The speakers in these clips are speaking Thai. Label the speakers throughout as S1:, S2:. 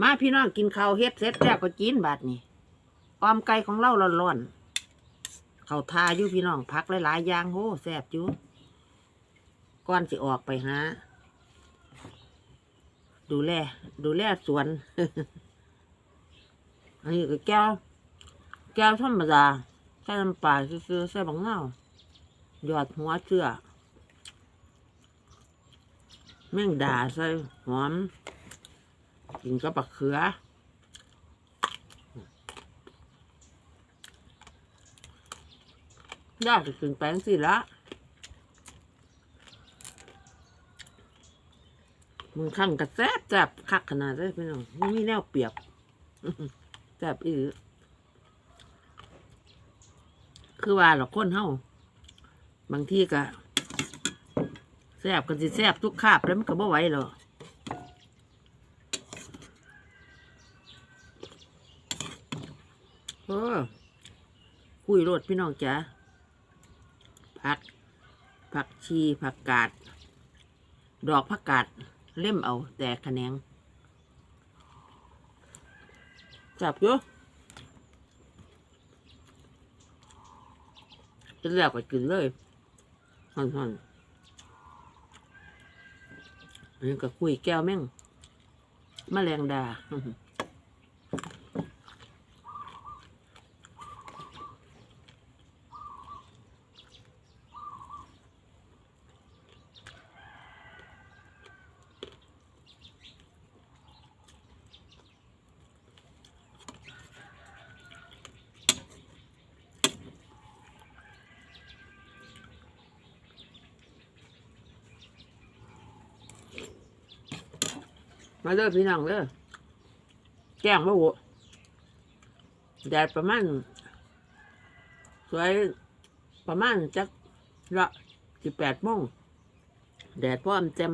S1: มาพี่น้องกินข้าวเฮ็ดเสร็จแล้วก็กินบาดนี่ออมไก่ของเราร้อนๆเขาทาอยู่พี่น้องพักหลายๆอย่างโหแซ่บอยู่ก่อนสิออกไปหาดูแล ดูแลสวน อันนี้ก็แก้ว แก้วธรรมดาใส่น้ำปลาซื้อใส่บังเงาหยอดหัวเชื่อแม่งดาใส่หอม กินกับบักเขือ ยากจะกินแป้งสิละมึงขั้นกระแซบแซบคักขนาดได้พี่น้องไม่มีแนวเปียบแซบอีหรือคือว่าเราคนเฮาบางทีก็แซบกันสิแซบทุกคาบแล้วมันก็บ่ไหวหรอก เออ คุยโรดพี่น้องจ๋าผัก ผักชีผักกาด ดอกผักกาด เล่มเอาแต่ขะแขนงจับอยู่จะแล้วก็กินเลยหอนๆอนอันนี้ก็คุยแก้วแม่งมแมลงดา มาเด้อพี่น้องเด้อแจ้งว่าโหแดดประมาณสวยประมาณจักละสิบแปดโมงแดดพร้อมเต็ม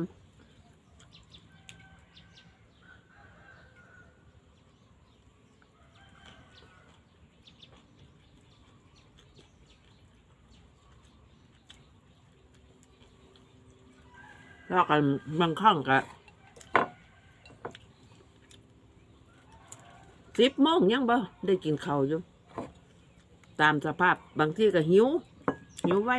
S1: แล้วกันบางครั้งก็ สิบโมงยังบ่ได้กินข้าวอยู่ ตามสภาพบางที่ก็หิว หิวไว้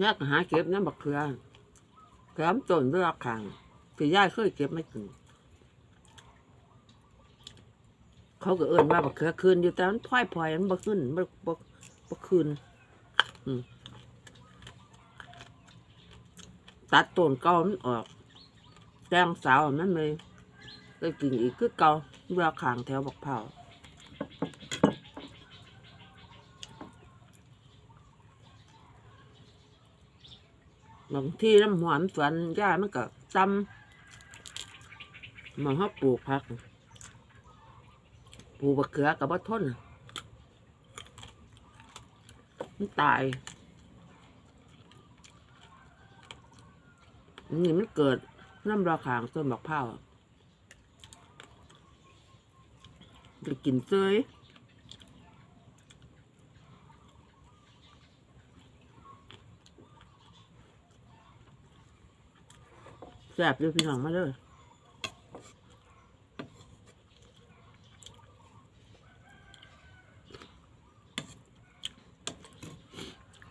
S1: อยากหาเก็บน้ำบักเขือแถมต้นเรือขางที่ย่ายเคยเก็บไม่ถึง เขาก็เอิ้นว่าบักเขือคืนอยู่แต่มันพลอยพลอยมันบ่ขึ้นบ่บ่บ่คืนตัดต้นเก่ามันออกแตงสาวมันเลยได้กินอีกคือเก่าเวลาขางแถวบักเผาบางที่น้ำหอมสวนย่ามันก็จำมันเขาปลูกผัก ปูบักเขือกับบัทนมันตายนี่มันเกิดน้ำราขางต้นบักเผาวไปกินเซยแซ่บอยู่พี่น้องมาเลย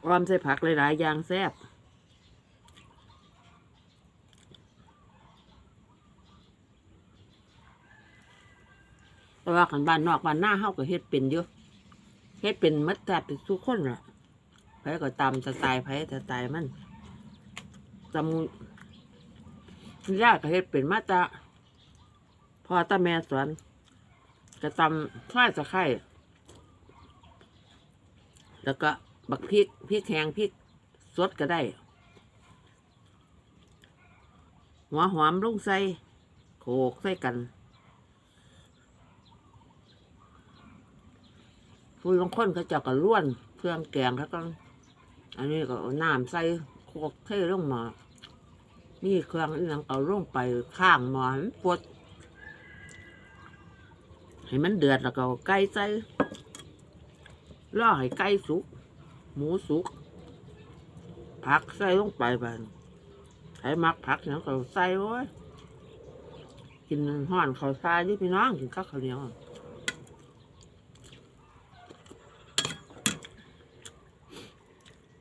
S1: ออมใส่ผักหลายๆอย่างแซ่บแต่ว่าขันบ้านนอกบ้านหน้าเฮาก็เฮ็ดเป็นเยอะเฮ็ดเป็นมัดแทบเป็นทุกคนล่ะไผก็ตามสไตล์ไผสไตล์มันจำยากก็เฮ็ดเป็นมาตาพอตาแม่สอนจะตำข้าวจะไข่แล้วก็ บักพริกพริกแห้งพริกสดก็ได้ หัวหอมลงใส่โขกใส่กันผู้บางคนเขาเจะก็ล้วนเครื่องแกงเขาก็อันนี้ก็น้ำใส่โขกเทลงหมานี่เครื่องอีหยังเอาลงไปข้างหมอให้มันปวดให้มันเดือดแล้วก็ไก่ใส่ล่อให้ไก่สุก หมูสุกผักใส่ลงไปบ้านใช้มักผักเนี่ยก็ใส่โอ้ยกินห่อนเขาวซายนี่พี่น้องกินข้าวข้าวเหนียว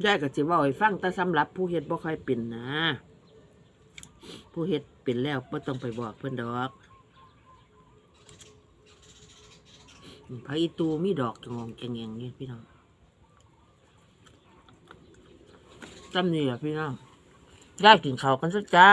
S1: ยายก็จะว่าให้ฟังแต่สำหรับผู้เฮ็ดบ่ค่อยเป็นนะ ผู้เฮ็ดเป็นแล้วบ่ต้องไปบอกเพิ่อนดอกพระอีตูมีดอกจงองแกงแงงนี่พี่น้อง จำเนี่ยพี่น้องได้กินข้าวกันซะจ้า